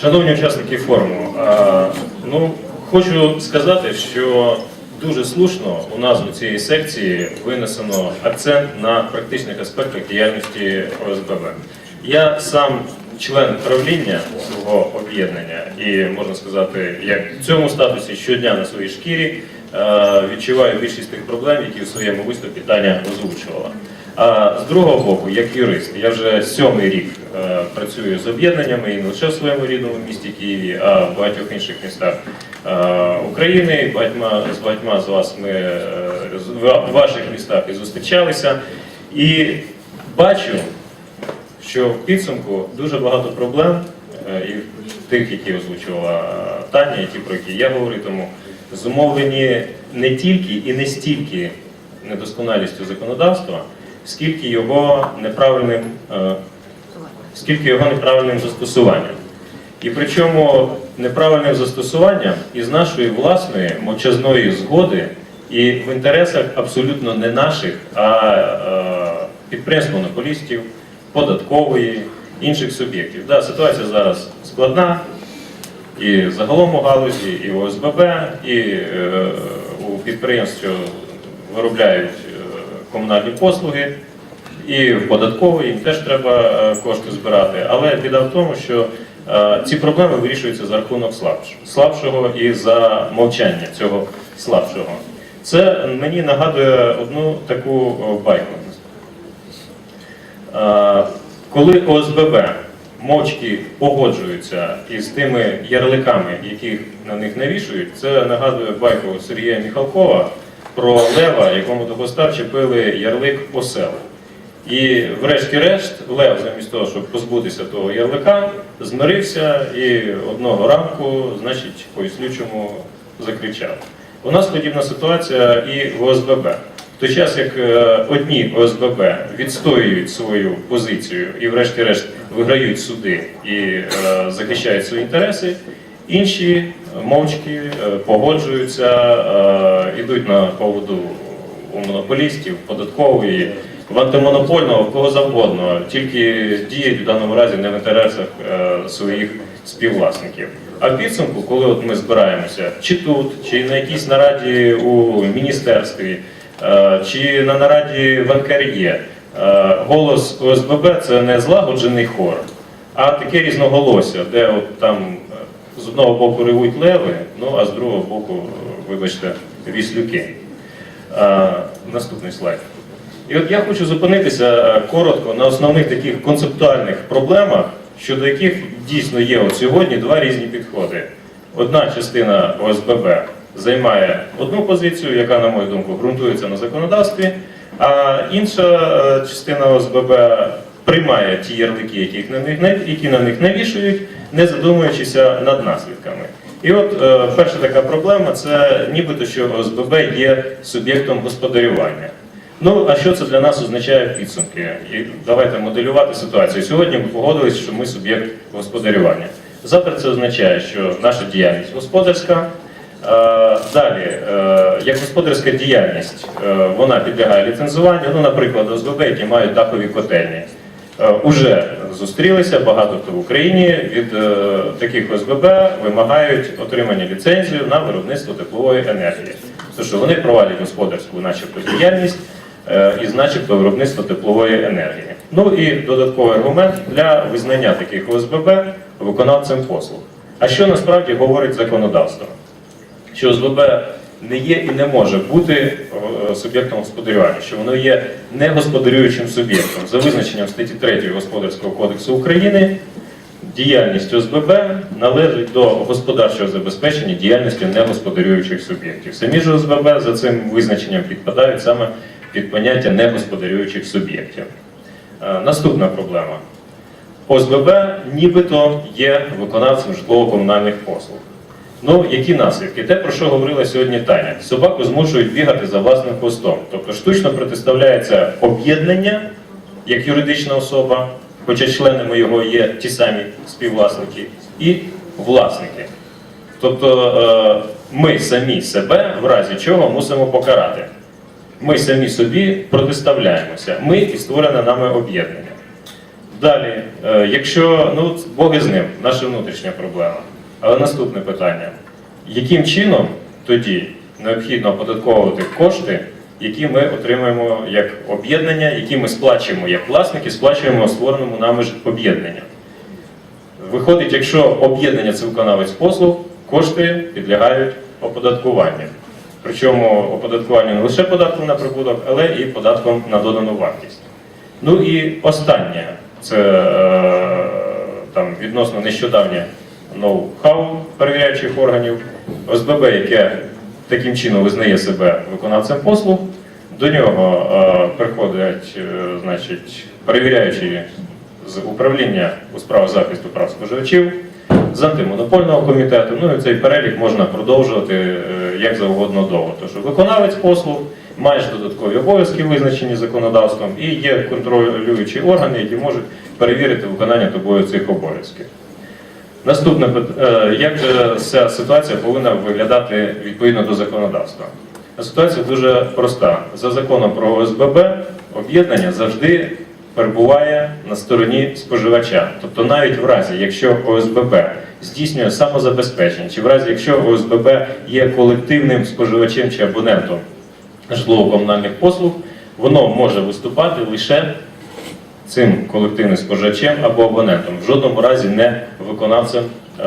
Шановні учасники форуму, ну, хочу сказати, що дуже слушно у назву цієї секції винесено акцент на практичних аспектах діяльності ОСББ. Я сам член правління свого об'єднання і можна сказати, як в цьому статусі щодня на своїй шкірі відчуваю більшість тих проблем, які в своєму виступі Таня озвучувала. А з другого боку, як юрист, я вже сьомий рік е, працюю з об'єднаннями і не лише в своєму рідному місті Києві, а в багатьох інших містах е, України. Багатьма, з багатьма з вас ми е, в ваших містах і зустрічалися. І бачу, що в підсумку дуже багато проблем, і тих, які озвучувала Таня, і ті, про які я говоритиму, зумовлені не тільки і не стільки недосконалістю законодавства, скільки його неправильним, е, скільки його неправильним застосуванням. І причому неправильним застосуванням із нашої власної мовчазної згоди і в інтересах абсолютно не наших, а е, підприємств монополістів, податкової, інших суб'єктів. Да, ситуація зараз складна і загалом у галузі, і в ОСББ, і е, у підприємств, що виробляють комунальні послуги, і в податковій їм теж треба е, кошти збирати. Але біда в тому, що е, ці проблеми вирішуються за рахунок слабшого і за мовчання цього слабшого. Це мені нагадує одну таку байку. Е, Коли ОСББ мовчки погоджуються із тими ярликами, яких на них навішують, це нагадує байку Сергія Міхалкова про лева, якому до хвоста чепили ярлик осел. І врешті-решт Лев, замість того, щоб позбутися того ярлика, змирився і одного ранку, значить, по іслючому закричав. У нас подібна ситуація і в ОСББ. В той час, як е, одні ОСББ відстоюють свою позицію і, врешті-решт, виграють суди і е, захищають свої інтереси, інші мовчки е, погоджуються, е, ідуть на поводу у монополістів, податкової, в антимонопольного, кого завгодно, тільки діють в даному разі не в інтересах е, своїх співвласників. А в підсумку, коли от ми збираємося чи тут, чи на якійсь нараді у міністерстві, е, чи на нараді в НКРЄ, е, голос ОСББ це не злагоджений хор, а таке різноголосся, де от там е, з одного боку ревуть леви, ну а з другого боку, вибачте, віслюки. Е, Наступний слайд. І от я хочу зупинитися е, коротко на основних таких концептуальних проблемах, щодо яких дійсно є от сьогодні два різні підходи. Одна частина ОСББ займає одну позицію, яка, на мою думку, ґрунтується на законодавстві, а інша е, частина ОСББ приймає ті ярлики, яких на них, які на них навішують, не задумуючися над наслідками. І от е, перша така проблема це нібито, що ОСББ є суб'єктом господарювання. Ну, а що це для нас означає підсумки? І давайте моделювати ситуацію. Сьогодні ми погодилися, що ми суб'єкт господарювання. Завтра це означає, що наша діяльність господарська. Е, Далі, е, як господарська діяльність, е, вона підлягає ліцензуванню. Ну, наприклад, ОСББ, які мають дахові котельні. Е, Уже зустрілися багато хто в Україні від е, таких ОСББ вимагають отримання ліцензію на виробництво теплової енергії. Тому що вони проводять господарську, начебто, діяльність е, із начебто виробництва теплової енергії. Ну і додатковий аргумент для визнання таких ОСББ виконавцем послуг. А що насправді говорить законодавство? що ОСББ не є і не може бути е, суб'єктом господарювання, що воно є негосподарюючим суб'єктом. За визначенням статті 3 Господарського кодексу України, діяльність ОСББ належить до господарчого забезпечення діяльності негосподарюючих суб'єктів. Самі ж ОСББ за цим визначенням підпадають саме під поняття негосподарюючих суб'єктів. Е, Наступна проблема. ОСББ нібито є виконавцем житлово-комунальних послуг. Ну, які наслідки? Те, про що говорила сьогодні Таня. Собаку змушують бігати за власним хвостом. Тобто штучно протиставляється об'єднання як юридична особа, хоча членами його є ті самі співвласники, і власники. Тобто е, ми самі себе в разі чого мусимо покарати. Ми самі собі протиставляємося. Ми і створене нами об'єднання. Далі, е, якщо ну Бог із ним, наша внутрішня проблема. Але наступне питання: яким чином тоді необхідно оподатковувати кошти, які ми отримуємо як об'єднання, які ми сплачуємо як власники, сплачуємо створеному нами об'єднання? Виходить, якщо об'єднання це виконавець послуг, кошти підлягають оподаткуванню. Причому оподаткуванню не лише податком на прибуток, але і податком на додану вартість. Ну і останнє це е, там відносно нещодавнє ноу-хау перевіряючих органів. ОСББ, яке таким чином визнає себе виконавцем послуг, до нього е, приходять е, значить, перевіряючі з управління у справах захисту прав споживачів, з антимонопольного комітету. Ну і цей перелік можна продовжувати е, як завгодно довго. Тож виконавець послуг має додаткові обов'язки, визначені законодавством, і є контролюючі органи, які можуть перевірити виконання тобою цих обов'язків. Наступне е, як ця ситуація повинна виглядати відповідно до законодавства? Ситуація дуже проста. За законом про ОСББ об'єднання завжди перебуває на стороні споживача. Тобто навіть в разі, якщо ОСББ здійснює самозабезпечення, чи в разі, якщо ОСББ є колективним споживачем чи абонентом житлово-комунальних послуг, воно може виступати лише цим колективним споживачем або абонентом, в жодному разі не виконавцем е,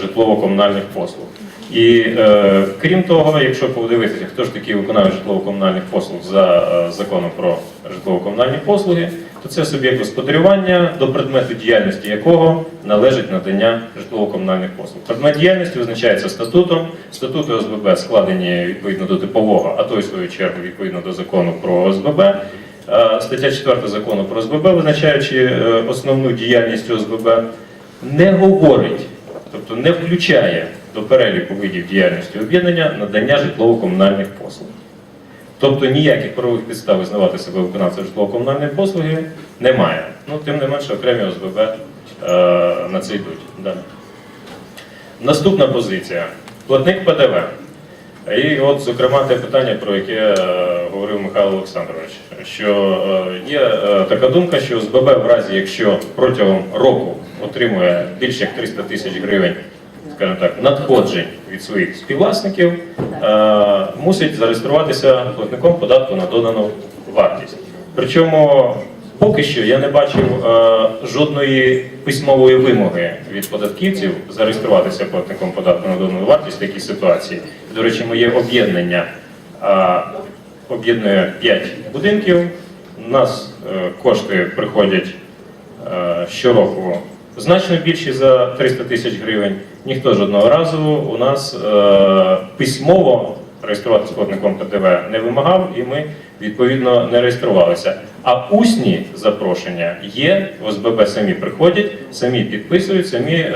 житлово-комунальних послуг. І е, крім того, якщо подивитися, хто ж такий виконавець житлово-комунальних послуг за е, законом про житлово-комунальні послуги, то це суб'єкт господарювання, до предмету діяльності якого належить надання житлово-комунальних послуг. Предмет діяльності визначається статутом. Статути ОСББ складені відповідно до типового, а то й в свою чергу відповідно до закону про ОСББ. Е, Стаття 4 закону про ОСББ, визначаючи е, основну діяльність ОСББ, не говорить, тобто не включає до переліку видів діяльності об'єднання надання житлово-комунальних послуг. Тобто ніяких правових підстав визнавати себе виконавцем житлово-комунальної послуги немає. Ну, тим не менше, окремі ОСББ е, на це йдуть. Далі. Наступна позиція. Платник ПДВ. І от, зокрема, те питання, про яке е, говорив Михайло Олександрович, що е, є е, така думка, що ОСББ в разі, якщо протягом року отримує більше як 300 тисяч гривень, скажімо так, надходжень від своїх співвласників, е, мусить зареєструватися платником податку на додану вартість. Причому поки що я не бачив жодної письмової вимоги від податківців зареєструватися платником податку на додану вартість в такій ситуації. До речі, моє об'єднання об'єднує 5 будинків. У нас е, кошти приходять е, щороку значно більші за 300 тисяч гривень. Ніхто жодного разу у нас е, письмово реєструватися платником ПДВ не вимагав, і ми відповідно не реєструвалися. А усні запрошення є, ОСББ самі приходять, самі підписують, самі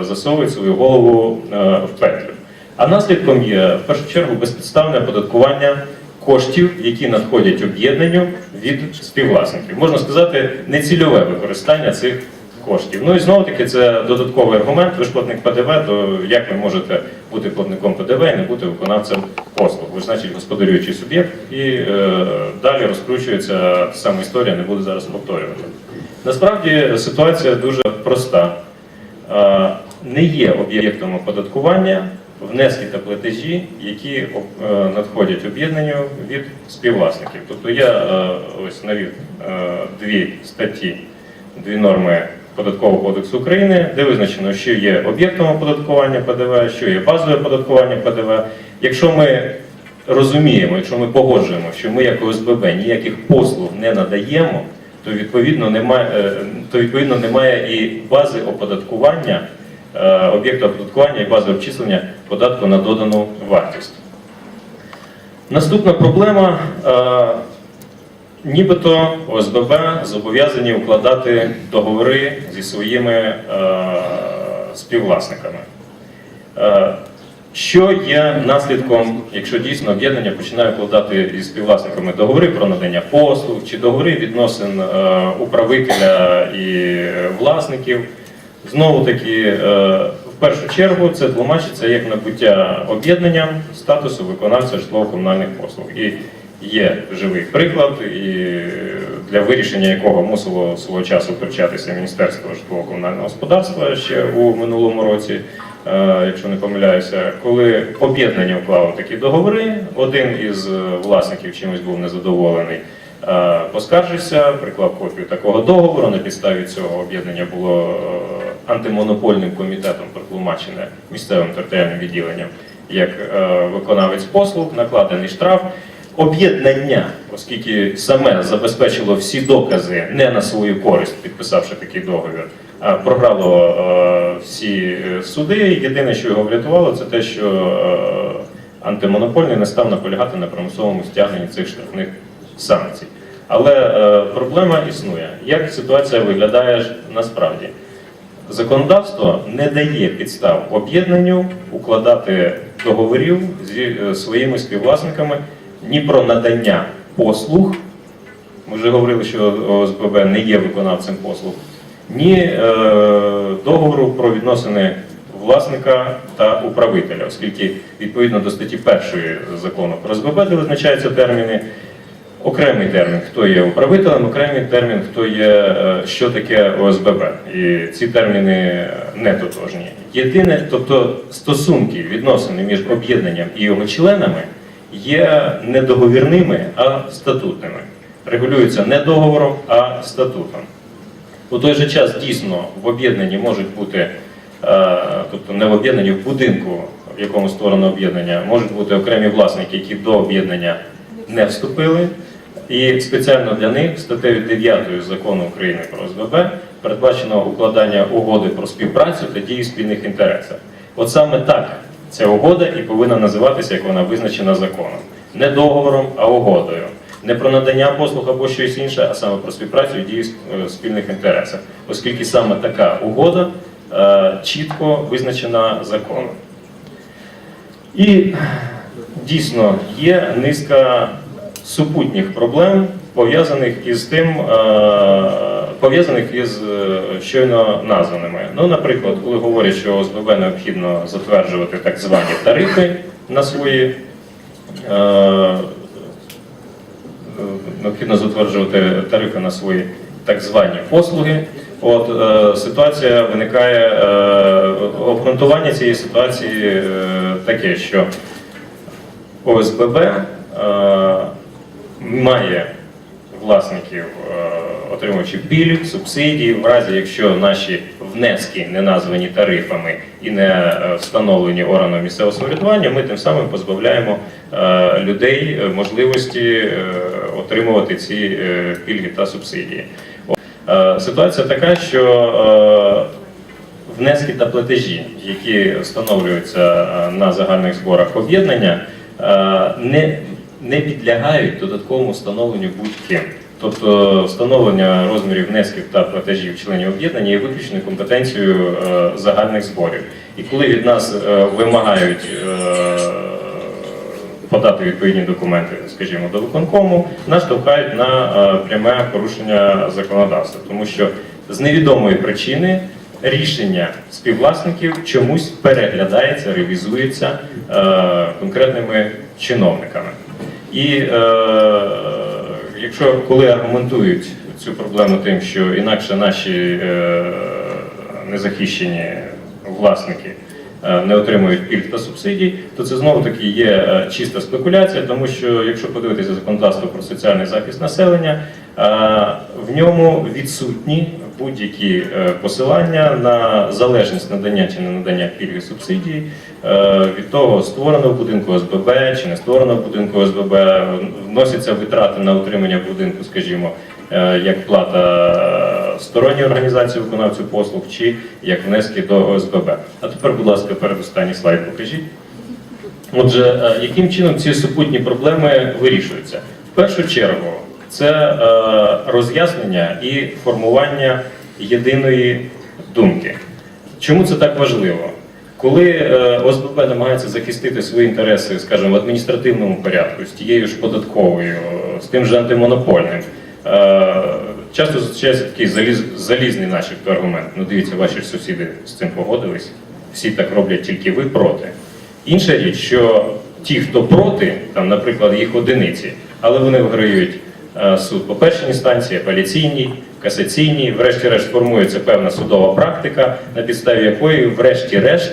засовують свою голову в петлю. А наслідком є в першу чергу безпідставне оподаткування коштів, які надходять об'єднанню від співвласників. Можна сказати, нецільове використання цих коштів. Ну і знову таки це додатковий аргумент. Ви ж платник ПДВ, то як ви можете бути платником ПДВ і не бути виконавцем послуг? Ви ж значить господарюючий суб'єкт, і е, далі розкручується сама історія, не буду зараз повторювати. Насправді ситуація дуже проста. Е, Не є об'єктом оподаткування внески та платежі, які е, надходять об'єднанню від співвласників. Тобто я е, ось навів е, дві статті, дві норми Податкового кодексу України, де визначено, що є об'єктом оподаткування ПДВ, що є базове оподаткування ПДВ. Якщо ми розуміємо, якщо ми погоджуємо, що ми як ОСББ ніяких послуг не надаємо, то відповідно немає, то відповідно немає і бази оподаткування, е, об'єкту оподаткування і бази обчислення податку на додану вартість. Наступна проблема. е, Нібито ОСББ зобов'язані укладати договори зі своїми е, співвласниками. Що є наслідком, якщо дійсно об'єднання починає укладати зі співвласниками договори про надання послуг чи договори відносин управителя і власників? Знову таки, е, в першу чергу це тлумачиться як набуття об'єднанням статусу виконавця житлово-комунальних послуг. І є живий приклад, і для вирішення якого мусило свого часу втручатися Міністерство житлово-комунального господарства ще у минулому році, е, якщо не помиляюся, коли об'єднання вклало такі договори, один із власників чимось був незадоволений. е, Поскаржився, приклав копію такого договору. На підставі цього об'єднання було антимонопольним комітетом протлумачене місцевим територіальним відділенням як е, виконавець послуг, накладений штраф. Об'єднання, оскільки саме забезпечило всі докази не на свою користь, підписавши такий договір, а програло е, всі е, суди. Єдине, що його врятувало, це те, що е, антимонопольний не став наполягати на примусовому стягненні цих штрафних санкцій. Але е, проблема існує. Як ситуація виглядає насправді? Законодавство не дає підстав об'єднанню укладати договорів зі е, своїми співвласниками ні про надання послуг. Ми вже говорили, що ОСББ не є виконавцем послуг, ні е, договору про відносини власника та управителя, оскільки відповідно до статті 1 закону про ОСББ, де визначаються терміни, окремий термін, хто є управителем, окремий термін, хто є, е, що таке ОСББ. І ці терміни не тотожні. Єдине, тобто стосунки, відносини між об'єднанням і його членами є не договірними, а статутними. Регулюються не договором, а статутом. У той же час дійсно в об'єднанні можуть бути, е, тобто не в об'єднанні, в будинку, в якому створено об'єднання, можуть бути окремі власники, які до об'єднання не вступили. І спеціально для них статтею 9 закону України про ОСББ передбачено укладання угоди про співпрацю та дії спільних інтересах. От саме так ця угода і повинна називатися, як вона визначена законом. Не договором, а угодою. Не про надання послуг або щось інше, а саме про співпрацю і дії е, спільних інтересах, оскільки саме така угода е, чітко визначена законом. І дійсно є низка супутніх проблем, пов'язаних із тим, е, пов'язаних із е, щойно названими. Ну, наприклад, коли говорять, що ОСББ необхідно затверджувати так звані тарифи на свої. е, необхідно затверджувати тарифи на свої так звані послуги. От е, ситуація виникає е, обґрунтування цієї ситуації е, таке, що ОСББ е, має власників, е, отримувачів пільг, субсидій, в разі якщо наші внески не названі тарифами і не е, встановлені органом місцевого самоврядування, ми тим самим позбавляємо е, людей можливості отримувати ці пільги та субсидії. Ситуація така, що внески та платежі, які встановлюються на загальних зборах об'єднання, не, не підлягають додатковому встановленню будь-ким. Тобто встановлення розмірів внесків та платежів членів об'єднання є виключною компетенцією е, загальних зборів. І коли від нас е, вимагають е, подати відповідні документи, скажімо, до виконкому, нас штовхають на пряме порушення законодавства, тому що з невідомої причини рішення співвласників чомусь переглядається, ревізується е, конкретними чиновниками. І е, якщо коли аргументують цю проблему тим, що інакше наші е, незахищені власники е, не отримують пільг та субсидій, то це знову таки є е, чиста спекуляція, тому що якщо подивитися законодавство про соціальний захист населення, е, в ньому відсутні будь-які е, посилання на залежність надання чи не надання пільги субсидій е, від того, створено в будинку ОСББ чи не створено в будинку ОСББ, вносяться витрати на утримання будинку, скажімо, е, як плата сторонньої організації виконавцю послуг чи як внески до ОСББ. А тепер, будь ласка, передостанній слайд покажіть. Отже, яким чином ці супутні проблеми вирішуються? В першу чергу, це е, роз'яснення і формування єдиної думки. Чому це так важливо? Коли е, ОСББ намагається захистити свої інтереси, скажімо, в адміністративному порядку, з тією ж податковою, з тим же антимонопольним, е, часто зустрічається такий заліз, залізний начебто аргумент. Ну дивіться, ваші сусіди з цим погодились, всі так роблять, тільки ви проти. Інша річ, що ті, хто проти, там, наприклад, їх одиниці, але вони виграють суд по першій інстанції, апеляційній, касаційній. Врешті-решт формується певна судова практика, на підставі якої, врешті-решт,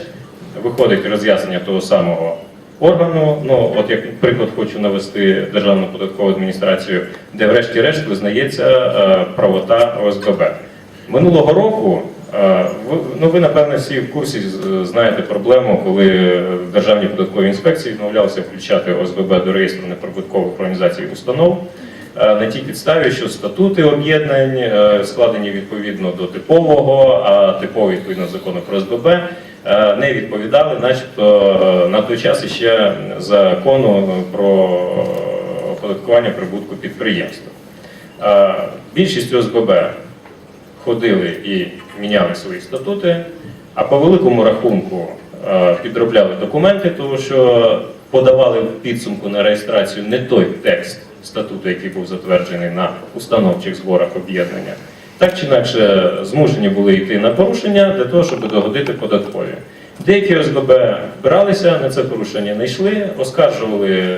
виходить роз'яснення того самого органу. Ну, от як приклад хочу навести Державну податкову адміністрацію, де врешті-решт визнається е, правота ОСББ. Минулого року, е, ну ви напевно всі в курсі знаєте проблему, коли в Державній податковій інспекції відмовлялися включати ОСББ до реєстру неприбуткових організацій установ. Е, На тій підставі, що статути об'єднань е, складені відповідно до типового, а типовий відповідно закону про СББ е, не відповідали, начебто на той час іще закону про оподаткування прибутку підприємства. Більшість ОСББ ходили і міняли свої статути, а по великому рахунку підробляли документи, тому що подавали в підсумку на реєстрацію не той текст статуту, який був затверджений на установчих зборах об'єднання. Так чи інакше змушені були йти на порушення для того, щоб догодити податкові. Деякі ОСББ вбиралися на це порушення, не йшли, оскаржували е,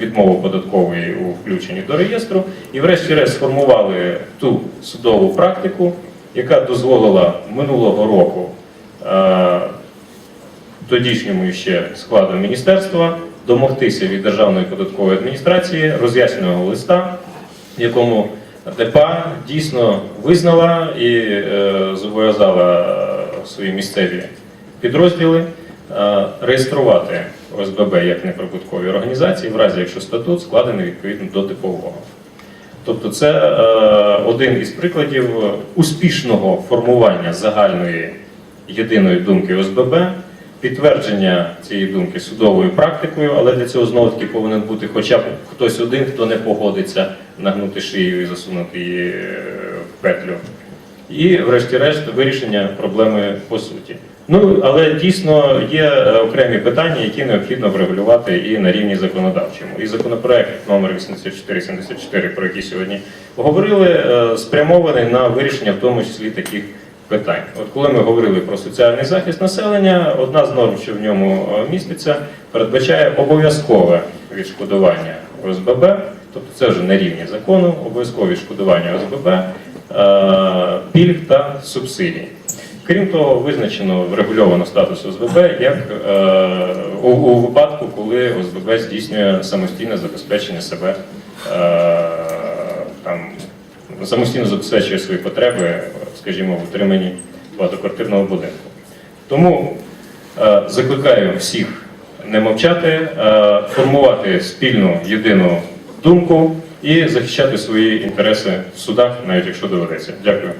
відмову податкової у включенні до реєстру і, врешті-решт, сформували ту судову практику, яка дозволила минулого року е, тодішньому ще складу міністерства домогтися від Державної податкової адміністрації роз'ясненого листа, в якому ДПА дійсно визнала і е, зобов'язала свої місцеві підрозділи е, реєструвати ОСББ як неприбуткові організації, в разі якщо статут складений відповідно до типового. Тобто це е, один із прикладів успішного формування загальної єдиної думки ОСББ, підтвердження цієї думки судовою практикою, але для цього знову таки повинен бути хоча б хтось один, хто не погодиться нагнути шию і засунути її е, в петлю. І, врешті-решт, вирішення проблеми по суті. Ну, але дійсно є е, окремі питання, які необхідно врегулювати і на рівні законодавчому. І законопроект номер 8474, про який сьогодні поговорили, е, спрямований на вирішення в тому числі таких питань. От коли ми говорили про соціальний захист населення, одна з норм, що в ньому е, міститься, передбачає обов'язкове відшкодування ОСББ, тобто це вже на рівні закону, обов'язкове відшкодування ОСББ, е, пільг та субсидій. Крім того, визначено врегульовано статус ОСББ як е, у, у випадку, коли ОСББ здійснює самостійне забезпечення себе, е, там, самостійно забезпечує свої потреби, скажімо, в утриманні багатоквартирного будинку. Тому е, закликаю всіх не мовчати, е, формувати спільну єдину думку і захищати свої інтереси в судах, навіть якщо доведеться. Дякую.